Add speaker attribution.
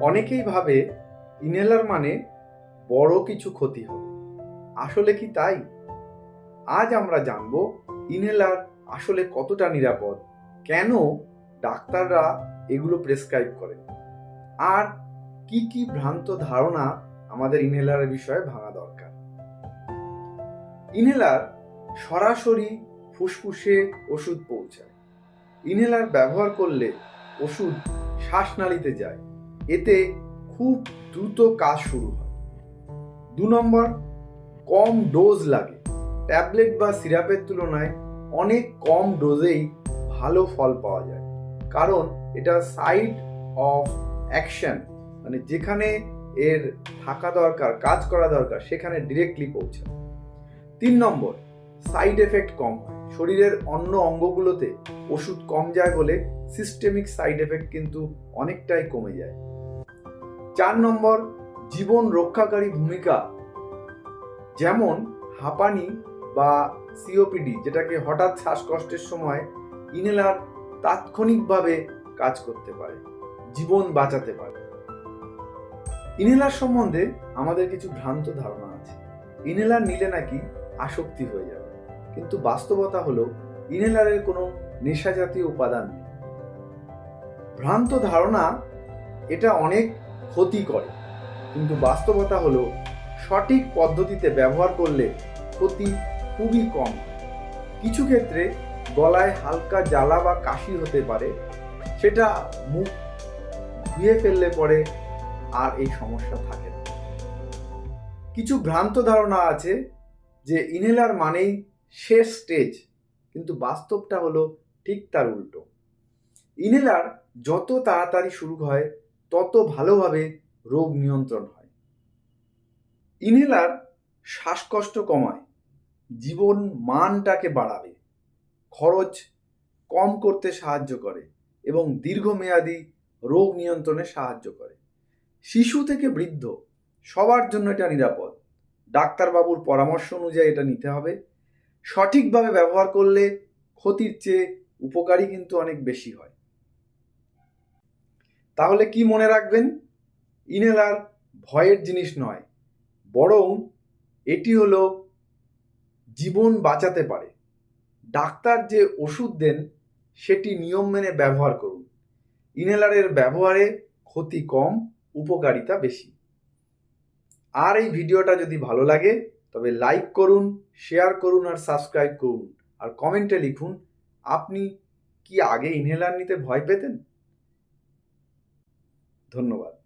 Speaker 1: অনেকেই ভাবে ইনহেলার মানে বড় কিছু ক্ষতি হবে। আসলে কি তাই? আজ আমরা জানব ইনহেলার আসলে কতটা নিরাপদ, কেন ডাক্তাররা এগুলো প্রেসক্রাইব করে? আর কি কি ভ্রান্ত ধারণা আমাদের ইনহেলারের বিষয়ে ভাঙা দরকার? ইনহেলার সরাসরি ফুসফুসে ওষুধ পৌঁছায়। ইনহেলার ব্যবহার করলে ওষুধ শ্বাসনালীতে যায়। এতে খুব দ্রুত কাজ শুরু হয়। দু নম্বর, কম ডোজ লাগে। ট্যাবলেট বা সিরাপের তুলনায় অনেক কম ডোজেই ভালো ফল পাওয়া যায়। কারণ এটা সাইড অফ অ্যাকশন মানে যেখানে এর থাকা দরকার, কাজ করা দরকার, সেখানে ডিরেক্টলি পৌঁছায় তিন নম্বর, সাইড এফেক্ট কম শরীরের অন্য অঙ্গগুলোতে ওষুধ কম যায় বলে সিস্টেমিক সাইড এফেক্ট কিন্তু অনেকটাই কমে যায়। চার নম্বর, জীবন রক্ষাকারী ভূমিকা। যেমন হাঁপানি বা সিওপিডি যেটাকে হঠাৎ শ্বাসকষ্টের সময় ইনহেলার তাৎক্ষণিকভাবে কাজ করতে পারে, জীবন বাঁচাতে পারে। ইনহেলার সম্বন্ধে আমাদের কিছু ভ্রান্ত ধারণা আছে। ইনহেলার নিলে নাকি আসক্তি হয়ে যাবে। কিন্তু বাস্তবতা হলো, ইনহেলারের কোনো নেশা জাতীয় উপাদান নেই। ভ্রান্ত ধারণা, এটা অনেক ক্ষতি করে। কিন্তু বাস্তবতা হলো, সঠিক পদ্ধতিতে ব্যবহার করলে ক্ষতি খুবই কম। কিছু ক্ষেত্রে গলায় হালকা জ্বালা বা কাশি হতে পারে, সেটা মুখ ধুয়ে ফেললে পরে আর এই সমস্যা থাকে না। কিছু ভ্রান্ত ধারণা আছে যে ইনহেলার মানেই শেষ স্টেজ, কিন্তু বাস্তবটা হলো ঠিক তার উল্টো। ইনহেলার যত তাড়াতাড়ি শুরু হয় তত ভালোভাবে রোগ নিয়ন্ত্রণ হয়। ইনহেলার শ্বাসকষ্ট কমায়, জীবন মানটাকে বাড়াবে, খরচ কম করতে সাহায্য করে এবং দীর্ঘমেয়াদী রোগ নিয়ন্ত্রণে সাহায্য করে। শিশু থেকে বৃদ্ধ, সবার জন্য এটা নিরাপদ। ডাক্তারবাবুর পরামর্শ অনুযায়ী এটা নিতে হবে। সঠিকভাবে ব্যবহার করলে ক্ষতির চেয়ে উপকারী কিন্তু অনেক বেশি হয়। তাহলে কি মনে রাখবেন? ইনহেলার ভয়ের জিনিস নয়, বরং এটি হলো জীবন বাঁচাতে পারে। ডাক্তার যে ওষুধ দেন, সেটি নিয়ম মেনে ব্যবহার করুন। ইনহেলারের ব্যবহারে ক্ষতি কম, উপকারিতা বেশি। আর এই ভিডিওটা যদি ভালো লাগে, তবে লাইক করুন, শেয়ার করুন আর সাবস্ক্রাইব করুন। আর কমেন্টে লিখুন, আপনি কি আগে ইনহেলার নিতে ভয় পেতেন? ধন্যবাদ।